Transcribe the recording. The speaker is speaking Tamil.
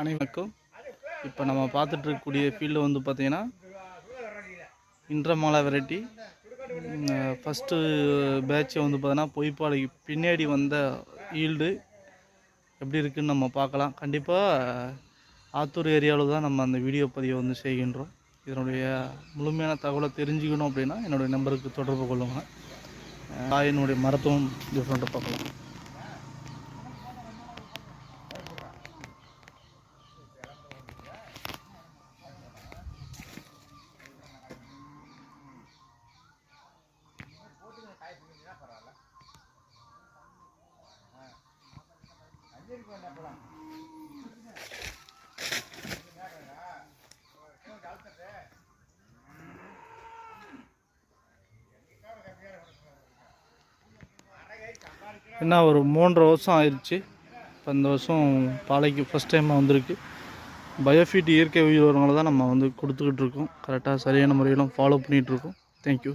அனைவருக்கும் இப்போ நம்ம பார்த்துட்டு இருக்கக்கூடிய ஃபீல்டு வந்து பார்த்திங்கன்னா இன்றமாலா வெரைட்டி. ஃபஸ்ட்டு பேட்சை வந்து பார்த்தீங்கன்னா பொய்ப்பாலைக்கு பின்னாடி வந்த ஈல்டு எப்படி இருக்குதுன்னு நம்ம பார்க்கலாம். கண்டிப்பாக ஆத்தூர் ஏரியாவில் தான் நம்ம அந்த வீடியோ பதிவை வந்து செய்கின்றோம். இதனுடைய முழுமையான தகவலை தெரிஞ்சுக்கணும் அப்படின்னா என்னுடைய நம்பருக்கு தொடர்பு கொள்ளுங்கள் தாயினுடைய மருத்துவம் டிஃப்ரெண்ட்டாக பார்க்கலாம். என்ன ஒரு மூன்றரை வருஷம் ஆயிடுச்சு இப்போ இந்த வருஷம் பாலைக்கு ஃபஸ்ட் டைமாக வந்திருக்கு. பயோஃபிட் இயற்கை உயிர் உரங்களை தான் நம்ம வந்து கொடுத்துக்கிட்டு இருக்கோம். கரெக்டாக சரியான முறையிலும் ஃபாலோ பண்ணிகிட்ருக்கோம் தேங்க்யூ